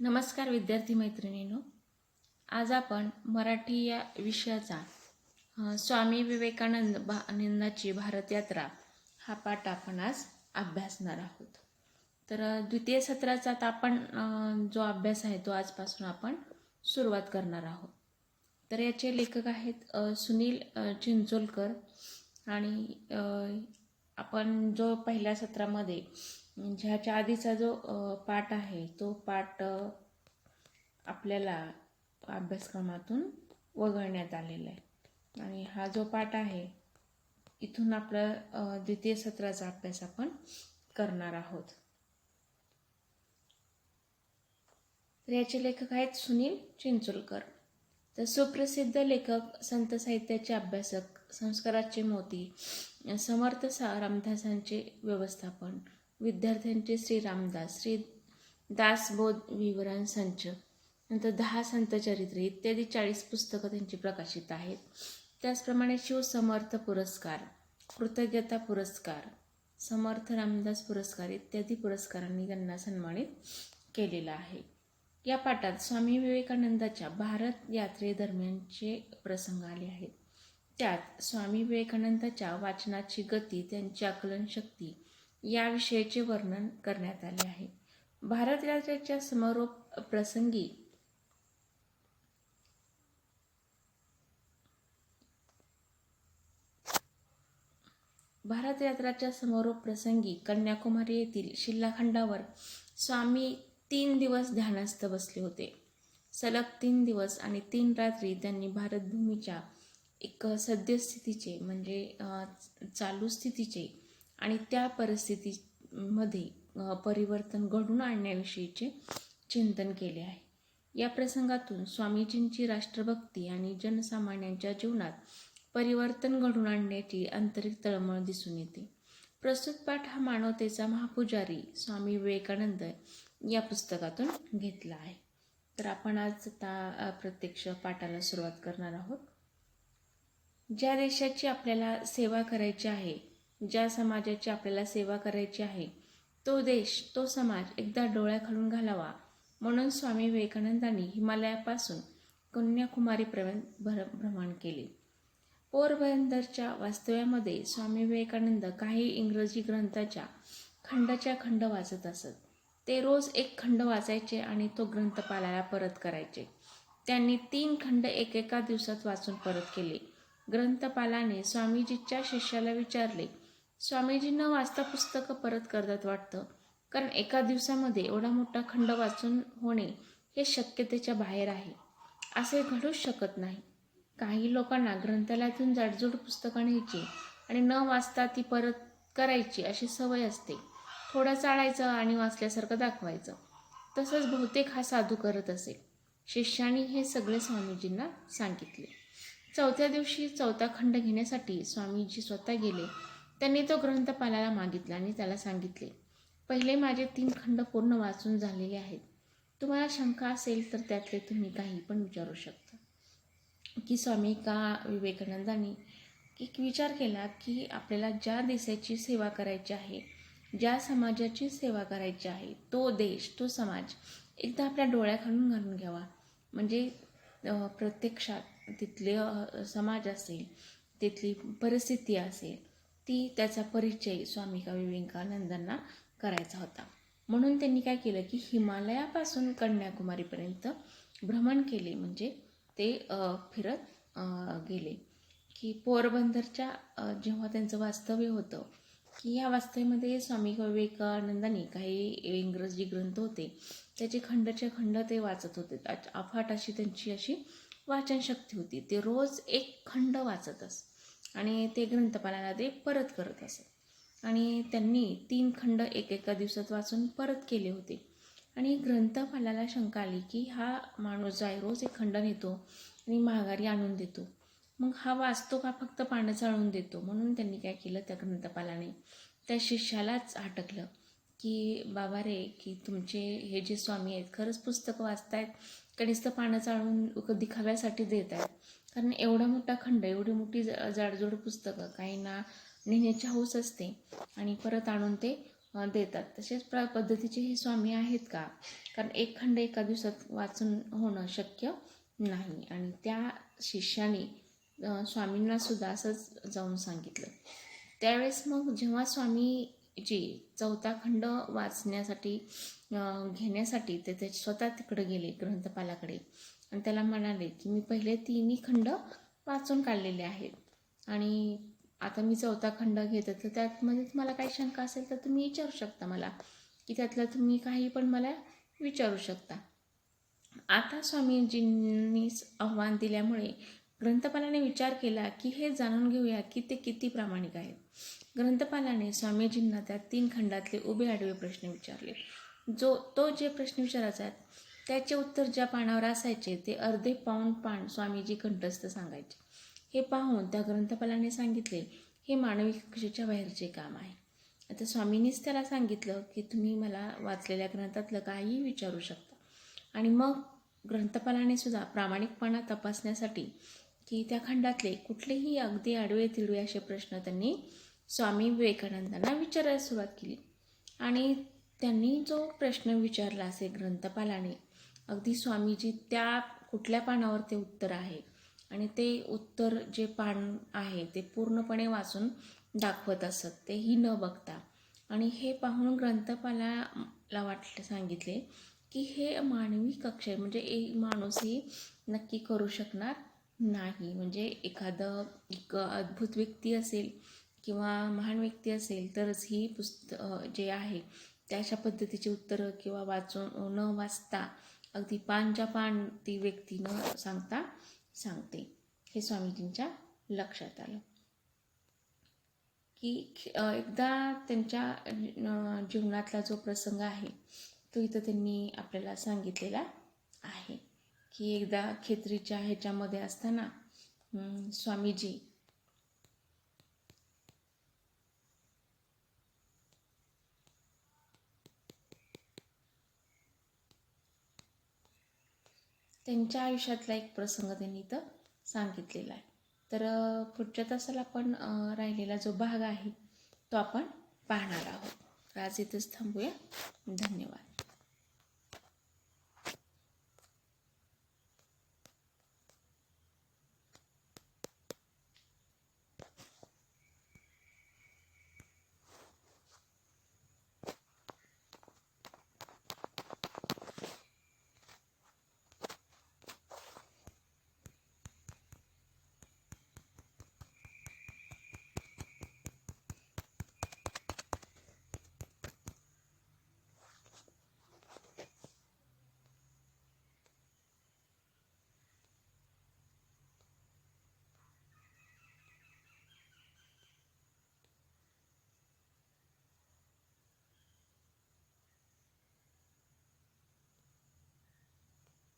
नमस्कार विद्यार्थी मैत्रिणींनो. आज आपण मराठी या विषयाचा स्वामी विवेकानंद भा आनंदाची भारत यात्रा हा पाठ आपण आज अभ्यासणार आहोत. तर द्वितीय सत्राचा आता आपण जो अभ्यास आहे तो आजपासून आपण सुरुवात करणार आहोत. तर याचे लेखक आहेत सुनील चिंचोलकर आणि आपण जो पहिल्या सत्रामध्ये म्हणजे ह्याच्या आधीचा जो पाठ आहे तो पाठ आपल्याला अभ्यासक्रमातून वगळण्यात आलेला आहे. आणि हा जो पाठ आहे इथून आपलं द्वितीय सत्राचा अभ्यास आपण करणार आहोत. तर याचे लेखक आहेत सुनील चिंचोलकर. तर सुप्रसिद्ध लेखक संत साहित्याचे अभ्यासक संस्काराचे मोती समर्थ सा रामदासांचे व्यवस्थापन विद्यार्थ्यांचे श्री रामदास श्री दासबोध विवरण संच नंतर दहा संतचरित्र इत्यादी चाळीस पुस्तकं त्यांची प्रकाशित आहेत. त्याचप्रमाणे शिवसमर्थ पुरस्कार कृतज्ञता पुरस्कार समर्थ रामदास पुरस्कार इत्यादी पुरस्कारांनी त्यांना सन्मानित केलेलं आहे. या पाठात स्वामी विवेकानंदाच्या भारत यात्रेदरम्यानचे प्रसंग आले आहेत. त्यात स्वामी विवेकानंदाच्या वाचनाची गती त्यांची आकलनशक्ती याविषयीचे वर्णन करण्यात आले आहे. भारत राजाच्या समारोप प्रसंगी भारत यात्राच्या समारोप प्रसंगी कन्याकुमारी येथील शिल्लाखंडावर स्वामी तीन दिवस ध्यानस्थ बसले होते. सलग तीन दिवस आणि तीन रात्री त्यांनी भारतभूमीच्या एक सद्यस्थितीचे म्हणजे चालू स्थितीचे आणि त्या परिस्थितीमध्ये परिवर्तन घडून आणण्याविषयीचे चिंतन केले आहे. या प्रसंगातून स्वामीजींची राष्ट्रभक्ती आणि जनसामान्यांच्या जीवनात परिवर्तन घडून आणण्याची आंतरिक तळमळ दिसून येते. प्रस्तुत पाठ हा मानवतेचा महापुजारी स्वामी विवेकानंद या पुस्तकातून घेतला आहे. तर आपण आज आता प्रत्यक्ष पाठाला सुरुवात करणार आहोत. ज्या देशाची आपल्याला सेवा करायची आहे ज्या समाजाची आपल्याला सेवा करायची आहे तो देश तो समाज एकदा डोळ्याखालून घालावा. म्हणून स्वामी विवेकानंदांनी हिमालयापासून कन्याकुमारीपर्यंत भर भ्रमण केले. पोरबंदरच्या वास्तव्यामध्ये स्वामी विवेकानंद काही इंग्रजी ग्रंथाच्या खंडाच्या खंड वाचत असत. ते रोज एक खंड वाचायचे आणि तो ग्रंथपालाला परत करायचे. त्यांनी तीन खंड एकेका दिवसात वाचून परत केले. ग्रंथपालाने स्वामीजीच्या शिष्याला विचारले स्वामीजींना वाचता पुस्तकं परत करतात वाटतं. कारण एका दिवसामध्ये एवढा मोठा खंड वाचून होणे हे शक्यतेच्या बाहेर आहे. असे घडूच शकत नाही. काही लोकांना ग्रंथालयातून जाडजूड पुस्तकं न्यायची आणि न वाचता ती परत करायची अशी सवय असते. थोडं चाळायचं आणि वाचल्यासारखं दाखवायचं. तसंच बहुतेक हा साधू करत असेल. शिष्यानी हे सगळे स्वामीजींना सांगितले. चौथ्या दिवशी चौथा खंड घेण्यासाठी स्वामीजी स्वतः गेले. त्यांनी तो ग्रंथपालाला मागितला आणि त्याला सांगितले पहिले माझे तीन खंड पूर्ण वाचून झालेले आहेत. तुम्हाला शंका असेल तर त्यातले तुम्ही काही पण विचारू शकता. की स्वामी का विवेकानंदांनी एक विचार केला की आपल्याला ज्या देशाची सेवा करायची आहे ज्या समाजाची सेवा करायची आहे तो देश तो समाज एकदा आपल्या डोळ्याखालून घालून घ्यावा. म्हणजे प्रत्यक्षात तिथले समाज असेल तिथली परिस्थिती असेल ती त्याचा परिचय स्वामी का विवेकानंदांना करायचा होता. म्हणून त्यांनी काय केलं की हिमालयापासून कन्याकुमारीपर्यंत भ्रमण केले. म्हणजे ते फिरत गेले. की पोरबंदरच्या जेव्हा त्यांचं वास्तव्य होतं की या वास्तव्यामध्ये स्वामी विवेकानंदांनी काही इंग्रजी ग्रंथ होते त्याचे खंडचे खंड ते वाचत होते. अच- अफाट अशी त्यांची अशी वाचनशक्ती होती. ते रोज एक खंड वाचत असत आणि ते ग्रंथपालाला ते परत करत असत. आणि त्यांनी तीन खंड एकेका दिवसात वाचून परत केले होते. आणि ग्रंथपालाला शंका आली की हा माणूस जो आहे रोज एक खंड नेतो आणि महागारी आणून देतो. मग हा वाचतो का? फक्त पानं चाळून देतो. म्हणून त्यांनी काय केलं? त्या ग्रंथपालाने त्या शिष्यालाच हटकलं की बाबा रे की तुमचे हे जे स्वामी आहेत खरंच पुस्तकं वाचतायत का? नुसतं पानं चाळून दिखाव्यासाठी देत आहेत कारण एवढा मोठा खंड एवढी मोठी ज- जाडजूड पुस्तकं काहींना नेण्याची हौस असते आणि परत आणून ते देतात. तसेच प्र पद्धतीचे हे स्वामी आहेत का? कारण एक खंड एका दिवसात वाचून होणं शक्य नाही. आणि त्या शिष्याने स्वामींना सुद्धा असंच जाऊन सांगितलं. त्यावेळेस मग जेव्हा स्वामीजी चौथा खंड वाचण्यासाठी घेण्यासाठी ते ते स्वतः तिकडे गेले ग्रंथपालाकडे. आणि त्याला म्हणाले की मी पहिले तिन्ही खंड वाचून काढलेले आहेत. आणि आता मी चौथा खंड घेते तर त्यातमध्ये तुम्हाला काही शंका असेल तर तुम्ही विचारू शकता मला की त्यातलं तुम्ही काही पण मला विचारू शकता. आता स्वामीजींनी आव्हान दिल्यामुळे ग्रंथपालाने विचार केला की हे जाणून घेऊया की ते किती प्रामाणिक आहेत. ग्रंथपालाने स्वामीजींना त्या तीन खंडातले उभे आडवे प्रश्न विचारले. जो तो जे प्रश्न विचारायचा त्याचे उत्तर ज्या पानावर असायचे ते अर्धे पाऊण पान स्वामीजी कंठस्थ सांगायचे. हे पाहून त्या ग्रंथपालाने सांगितले हे मानवी कक्षेच्या बाहेरचे काम आहे. आता स्वामींनीच त्याला सांगितलं की तुम्ही मला वाचलेल्या ग्रंथातलं काहीही विचारू शकता. आणि मग ग्रंथपालाने सुद्धा प्रामाणिकपणा तपासण्यासाठी की त्या खंडातले कुठलेही अगदी आडवे तिडवे असे प्रश्न त्यांनी स्वामी विवेकानंदांना विचारायला सुरुवात केली. आणि त्यांनी जो प्रश्न विचारला असे ग्रंथपालाने अगदी स्वामीजी त्या कुठल्या पानावर ते उत्तर आहे? आणि ते उत्तर जे पान आहे ते पूर्णपणे वाचून दाखवत असत. तेही न बघता. आणि हे पाहून ग्रंथपालाला वाटले सांगितले की हे मानवी कक्षा म्हणजे एक माणूसही नक्की करू शकणार नाही. म्हणजे एखादं एक अद्भुत व्यक्ती असेल किंवा महान व्यक्ती असेल तरच ही पुस्त जे आहे त्या अशा पद्धतीची उत्तरं किंवा वाचून न वाचता अगदी पानच्या पान ती व्यक्ती न सांगता सांगते. हे स्वामीजींच्या लक्षात आलं. की एकदा त्यांच्या जीवनातला जो प्रसंग आहे तो इथं त्यांनी आपल्याला सांगितलेला आहे. की एकदा खेत्रीच्या ह्याच्यामध्ये असताना स्वामीजी त्यांच्या आयुष्यातला एक प्रसंग त्यांनी इथं सांगितलेला आहे. तर पुढच्या तासाला आपण राहिलेला जो भाग आहे तो आपण पाहणार आहोत. आज इथंच थांबूया. धन्यवाद.